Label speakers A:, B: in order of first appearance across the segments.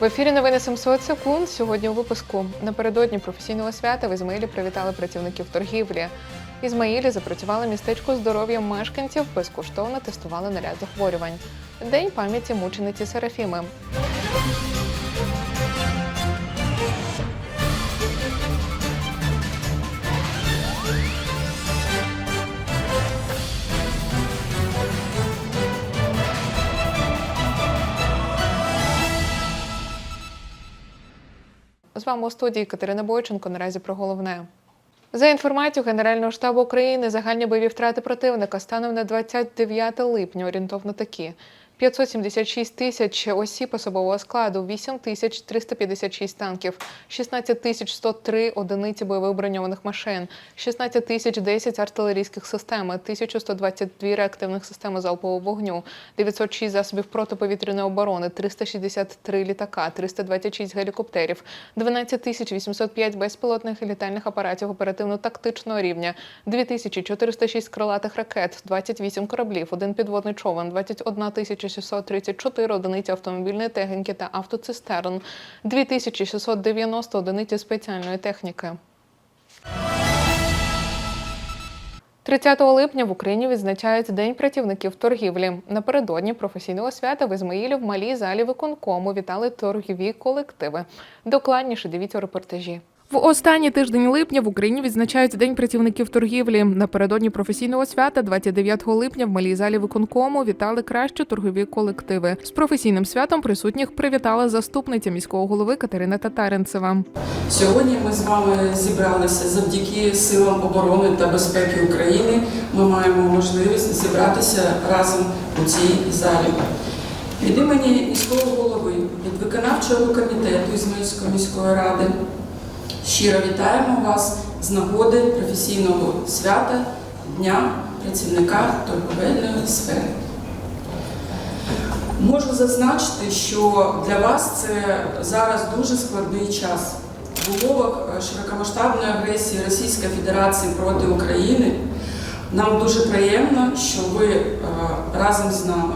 A: В ефірі новини 700 секунд. Сьогодні у випуску напередодні професійного свята в Ізмаїлі привітали працівників торгівлі. Ізмаїлі запрацювали містечко здоров'я мешканців, безкоштовно тестували на ряд захворювань. День пам'яті мучениці Серафіми. Вами у студії Катерина Бойченко. Наразі про головне. За інформацією Генерального штабу України, загальні бойові втрати противника станом на 29 липня орієнтовно такі. 576 тисяч осіб особового складу, 8 тисяч 356 танків, 16 тисяч 103 одиниці бойових броньованих машин, 16 тисяч 10 артилерійських систем, 1122 реактивних системи залпового вогню, 906 засобів протиповітряної оборони, 363 літака, 326 гелікоптерів, 12 тисяч 805 безпілотних літальних апаратів оперативно-тактичного рівня, 2406 крилатих ракет, 28 кораблів, один підводний човен, 21 тисяча 634 одиниці автомобільної техніки та автоцистерн, 2690 одиниці спеціальної техніки. 30 липня в Україні відзначають День працівників торгівлі. Напередодні професійного свята в Ізмаїлі в малій залі виконкому вітали торгові колективи. Докладніше дивіться репортажі. В останній тиждень липня в Україні відзначають День працівників торгівлі. Напередодні професійного свята, 29 липня, в малій залі виконкому вітали кращі торгові колективи. З професійним святом присутніх привітала заступниця міського голови Катерина Татаринцева.
B: Сьогодні ми з вами зібралися завдяки силам оборони та безпеки України. Ми маємо можливість зібратися разом у цій залі. Від імені міського голови, від виконавчого комітету Ізмаїльської міської ради щиро вітаємо вас з нагоди професійного свята Дня працівника торговельної сфери. Можу зазначити, що для вас це зараз дуже складний час. В умовах е, широкомасштабної агресії Російської Федерації проти України нам дуже приємно, що ви е, разом з нами,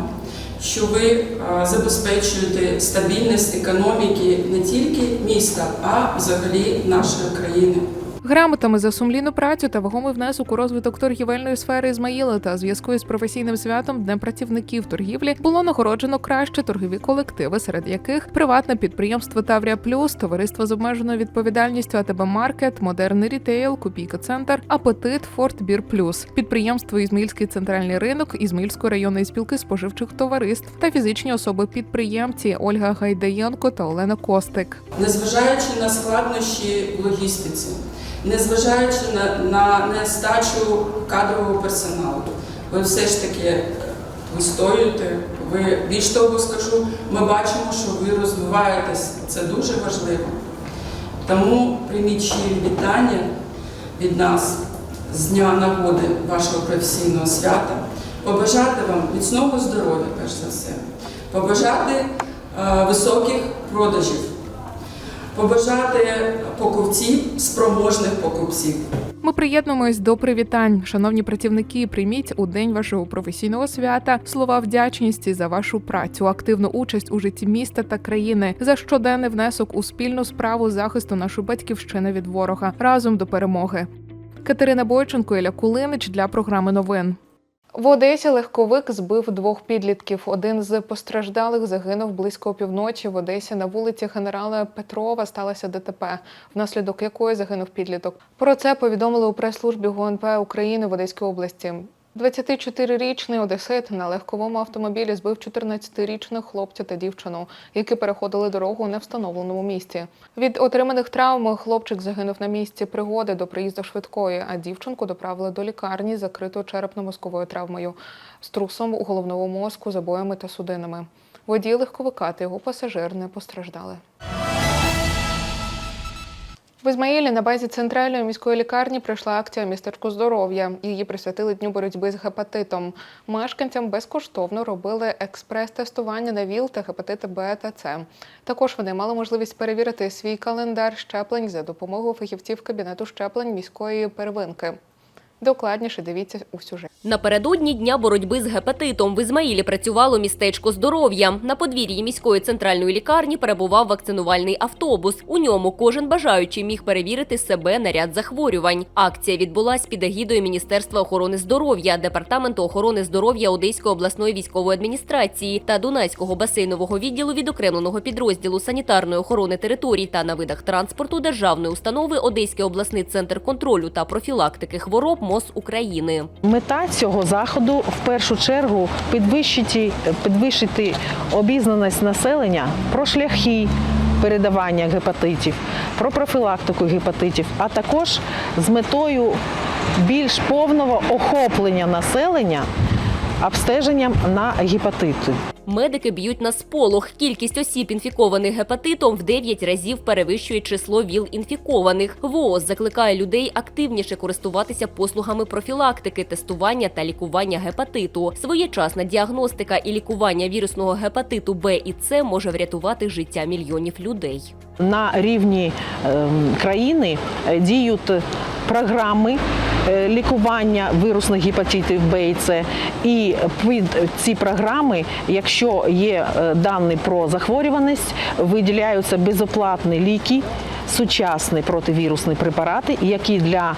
B: що ви е, забезпечуєте стабільність економіки не тільки міста, а взагалі нашої країни.
A: Грамотами за сумлінну працю та вагомий внесок у розвиток торгівельної сфери Ізмаїла та зв'язку із професійним святом Днем працівників торгівлі було нагороджено кращі торгові колективи, серед яких приватне підприємство Таврія Плюс, товариство з обмеженою відповідальністю АТБ Маркет, Модерний Рітейл, Копійка Центр, Апетит, Форт Бір Плюс, підприємство Ізмаїльський центральний ринок, Ізмаїльської районної спілки споживчих товариств та фізичні особи підприємці Ольга Гайдаєнко та Олена Костик.
B: Незважаючи на складнощі в логістиці, незважаючи на, на нестачу кадрового персоналу, ви все ж таки вистоюєте. Ви більш того скажу, ми бачимо, що ви розвиваєтесь. Це дуже важливо. Тому прийміть вітання від нас з дня нагоди вашого професійного свята, побажати вам міцного здоров'я, перш за все, побажати е, високих продажів, побажати покупців, спроможних покупців.
A: Ми приєднуємось до привітань. Шановні працівники, прийміть у день вашого професійного свята слова вдячності за вашу працю, активну участь у житті міста та країни, за щоденний внесок у спільну справу захисту нашої батьківщини від ворога разом до перемоги. Катерина Бойченко Іля Кулинич для програми новин. В Одесі легковик збив двох підлітків. Один з постраждалих загинув близько опівночі. В Одесі на вулиці генерала Петрова сталося ДТП, внаслідок якої загинув підліток. Про це повідомили у прес-службі ГУНП України в Одеській області. 24-річний одесит на легковому автомобілі збив 14-річних хлопця та дівчину, які переходили дорогу у невстановленому місці. Від отриманих травм хлопчик загинув на місці пригоди до приїзду швидкої, а дівчинку доправили до лікарні з закритою черепно-мозковою травмою, струсом у головному мозку, забоями та судинами. Водій легковика та його пасажир не постраждали. В Ізмаїлі на базі центральної міської лікарні пройшла акція Містерку здоров'я. Її присвятили дню боротьби з гепатитом. Мешканцям безкоштовно робили експрес-тестування на ВІЛ та гепатити Б та С. Також вони мали можливість перевірити свій календар щеплень за допомогою фахівців кабінету щеплень міської первинки. Докладніше дивіться у сюжеті.
C: Напередодні дня боротьби з гепатитом в Ізмаїлі працювало містечко здоров'я. На подвір'ї міської центральної лікарні перебував вакцинувальний автобус. У ньому кожен бажаючий міг перевірити себе на ряд захворювань. Акція відбулась під егідою Міністерства охорони здоров'я, департаменту охорони здоров'я Одеської обласної військової адміністрації та Дунайського басейнового відділу відокремленого підрозділу санітарної охорони територій та на видах транспорту державної установи Одеський обласний центр контролю та профілактики хвороб МОЗ України.
D: Мета цього заходу в першу чергу підвищити, підвищити обізнаність населення про шляхи передавання гепатитів, про профілактику гепатитів, а також з метою більш повного охоплення населення обстеженням на гепатити.
C: Медики б'ють на сполох. Кількість осіб, інфікованих гепатитом, в 9 разів перевищує число ВІЛ-інфікованих. ВООЗ закликає людей активніше користуватися послугами профілактики, тестування та лікування гепатиту. Своєчасна діагностика і лікування вірусного гепатиту Б і С може врятувати життя мільйонів людей.
D: На рівні ем, країни е, діють програми е, лікування вірусних гепатитів Б і С. І під ці програми, якщо є е, дані про захворюваність, виділяються безоплатні ліки. Сучасні противірусні препарати, які для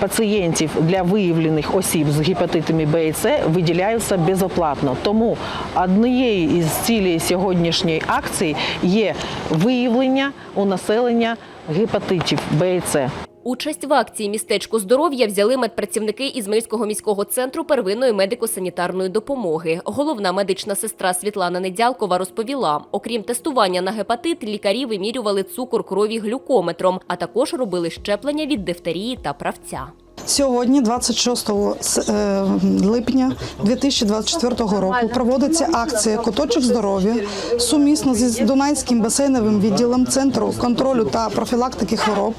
D: пацієнтів, для виявлених осіб з гепатитами Б і С виділяються безоплатно. Тому однією із цілей сьогоднішньої акції є виявлення у населення гепатитів Б і С.
C: Участь в акції містечко здоров'я взяли медпрацівники Ізмаїльського міського центру первинної медико-санітарної допомоги. Головна медична сестра Світлана Недялкова розповіла: окрім тестування на гепатит, лікарі вимірювали цукор крові глюкометром, а також робили щеплення від дифтерії та правця.
E: Сьогодні, 26 с- е, липня 2024 року, проводиться акція Куточок здоров'я сумісно зі Дунайським басейновим відділом Центру контролю та профілактики хвороб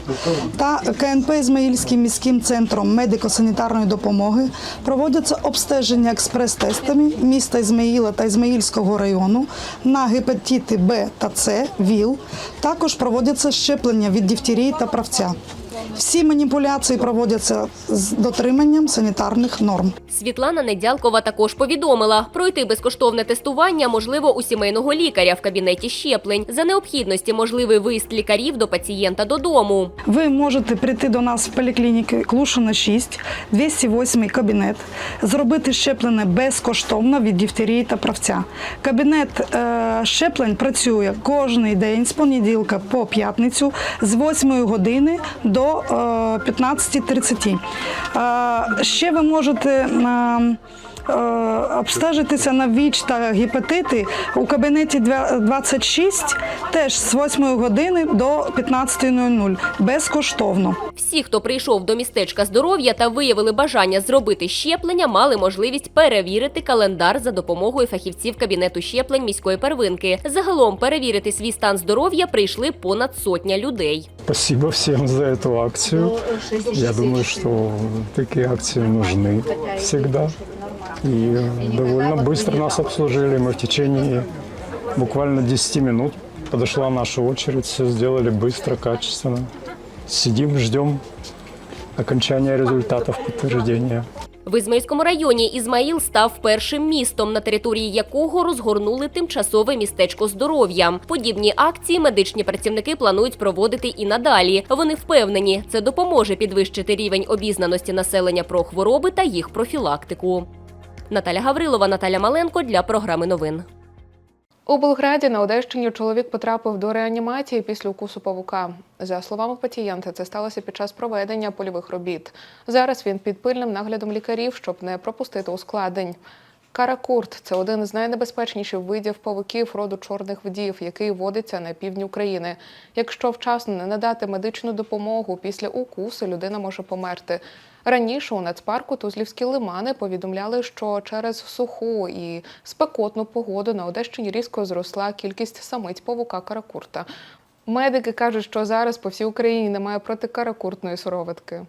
E: та КНП Ізмаїльським міським центром медико-санітарної допомоги. Проводяться обстеження експрес-тестами міста Ізмаїла та Ізмаїльського району на гепатити Б та С, ВІЛ. Також проводяться щеплення від дифтерії та правця. Всі маніпуляції проводяться з дотриманням санітарних норм.
C: Світлана Недялкова також повідомила, пройти безкоштовне тестування можливо у сімейного лікаря в кабінеті щеплень. За необхідності можливий виїзд лікарів до пацієнта додому.
E: Ви можете прийти до нас в поліклініки Клушина 6, 208 кабінет, зробити щеплення безкоштовно від дифтерії та правця. Кабінет е, щеплень працює кожен день з понеділка по п'ятницю з 8 години до 15.30. Е, ще ви можете е, е, обстежитися на ВІЧ та гепатити у кабінеті двя- 26 теж з 8 години до 15.00 безкоштовно.
C: Всі, хто прийшов до містечка здоров'я та виявили бажання зробити щеплення, мали можливість перевірити календар за допомогою фахівців кабінету щеплень міської первинки. Загалом перевірити свій стан здоров'я прийшли понад сотня людей.
F: Спасибо всем за эту акцию. Я думаю, что такие акции нужны всегда. И довольно быстро нас обслужили. Мы в течение буквально 10 минут подошла наша очередь, все сделали быстро, качественно. Сидим, ждем окончания результатов подтверждения.
C: В Ізмаїльському районі Ізмаїл став першим містом, на території якого розгорнули тимчасове містечко здоров'я. Подібні акції медичні працівники планують проводити і надалі. Вони впевнені, це допоможе підвищити рівень обізнаності населення про хвороби та їх профілактику. Наталя Гаврилова, Наталя Маленко для програми новин.
A: У Болграді на Одещині чоловік потрапив до реанімації після укусу павука. За словами пацієнта, це сталося під час проведення польових робіт. Зараз він під пильним наглядом лікарів, щоб не пропустити ускладнень. Каракурт це один із найнебезпечніших видів павуків роду чорних вдів, який водиться на півдні України. Якщо вчасно не надати медичну допомогу після укусу, людина може померти. Раніше у нацпарку Тузлівські лимани повідомляли, що через суху і спекотну погоду на Одещині різко зросла кількість самиць павука каракурта. Медики кажуть, що зараз по всій Україні немає протикаракуртної сироватки.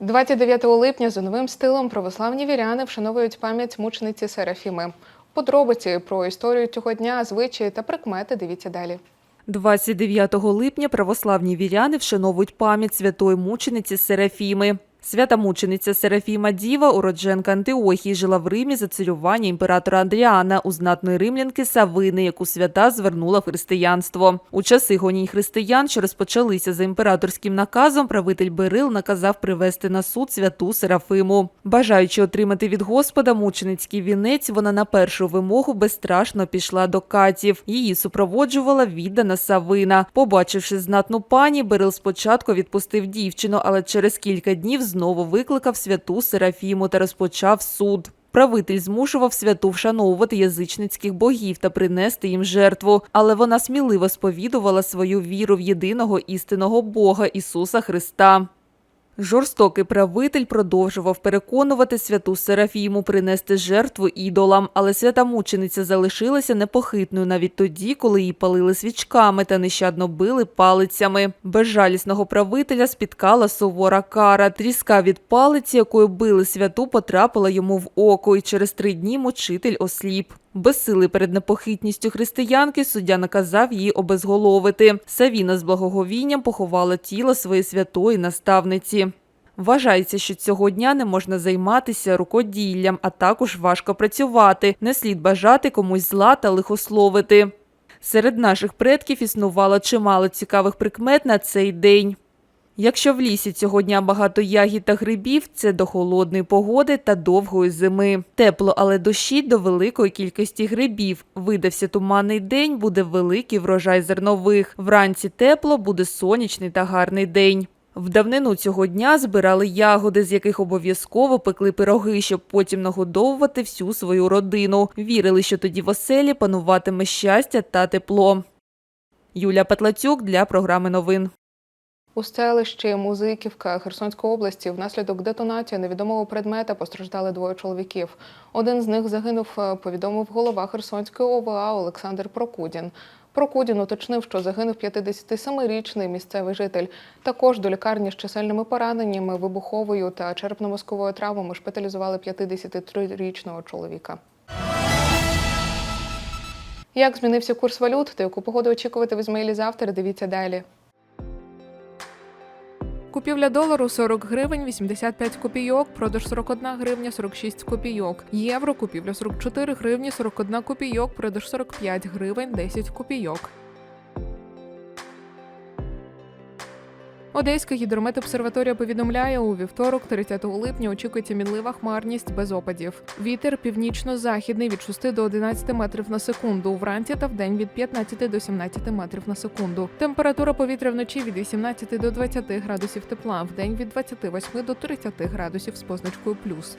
A: 29 липня за новим стилом православні віряни вшановують пам'ять мучениці Серафіми. Подробиці про історію цього дня, звичаї та прикмети дивіться далі.
G: 29 липня православні віряни вшановують пам'ять святої мучениці Серафіми. Свята мучениця Серафіма Діва, уродженка Антиохії, жила в Римі за царювання імператора Андріана у знатної римлянки Савини, яку свята звернула в християнство. У часи гонінь християн, що розпочалися за імператорським наказом, правитель Берил наказав привести на суд святу Серафиму. Бажаючи отримати від Господа мученицький вінець, вона на першу вимогу безстрашно пішла до катів. Її супроводжувала віддана Савина. Побачивши знатну пані, Берил спочатку відпустив дівчину, але через кілька днів знову викликав святу Серафіму та розпочав суд. Правитель змушував святу вшановувати язичницьких богів та принести їм жертву, але вона сміливо сповідувала свою віру в єдиного істинного Бога Ісуса Христа. Жорстокий правитель продовжував переконувати святу Серафіму принести жертву ідолам, але свята мучениця залишилася непохитною навіть тоді, коли її палили свічками та нещадно били палицями. Безжалісного правителя спіткала сувора кара. Тріска від палиці, якою били святу, потрапила йому в око, і через три дні мучитель осліп. Безсили перед непохитністю християнки суддя наказав її обезголовити. Савіна з благоговінням поховала тіло своєї святої наставниці. Вважається, що цього дня не можна займатися рукоділлям, а також важко працювати. Не слід бажати комусь зла та лихословити. Серед наших предків існувало чимало цікавих прикмет на цей день. Якщо в лісі цього дня багато ягід та грибів, це до холодної погоди та довгої зими. Тепло, але дощі до великої кількості грибів. Видався туманний день, буде великий врожай зернових. Вранці тепло, буде сонячний та гарний день. В давнину цього дня збирали ягоди, з яких обов'язково пекли пироги, щоб потім нагодовувати всю свою родину. Вірили, що тоді в оселі пануватиме щастя та тепло. Юля Петлацюк для програми новин.
A: У селищі Музиківка Херсонської області внаслідок детонації невідомого предмета постраждали двоє чоловіків. Один з них загинув, е, повідомив голова Херсонської ОВА Олександр Прокудін. Прокудін уточнив, що загинув 57-річний місцевий житель. Також до лікарні з чисельними пораненнями, вибуховою та черепно-мозковою травмами шпиталізували 53-річного чоловіка. Як змінився курс валют та яку погоду очікувати в Ізмаїлі завтра? Дивіться далі. Купівля долару 40 гривень 85 копійок, продаж 41 гривня 46 копійок. Євро купівля 44 гривні 41 копійок, продаж 45 гривень 10 копійок. Одеська гідрометобсерваторія повідомляє, у вівторок, 30 липня, очікується мінлива хмарність без опадів. Вітер північно-західний від 6 до 11 метрів на секунду. Вранці та вдень від 15 до 17 метрів на секунду. Температура повітря вночі від 18 до 20 градусів тепла, вдень від 28 до 30 градусів з позначкою плюс.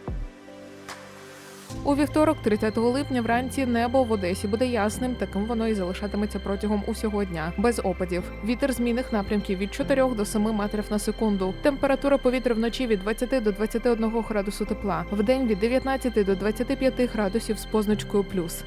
A: У вівторок, 30 липня, вранці небо в Одесі буде ясним, таким воно і залишатиметься протягом усього дня, без опадів. Вітер змінних напрямків від 4 до 7 метрів на секунду. Температура повітря вночі від 20 до 21 градусу тепла, в день від 19 до 25 градусів з позначкою плюс.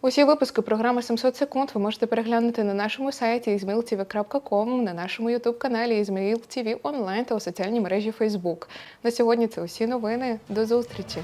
A: Усі випуски програми 700 секунд ви можете переглянути на нашому сайті izmailtv.com, на нашому ютуб-каналі Izmail TV онлайн та у соціальній мережі Facebook. На сьогодні це усі новини. До зустрічі!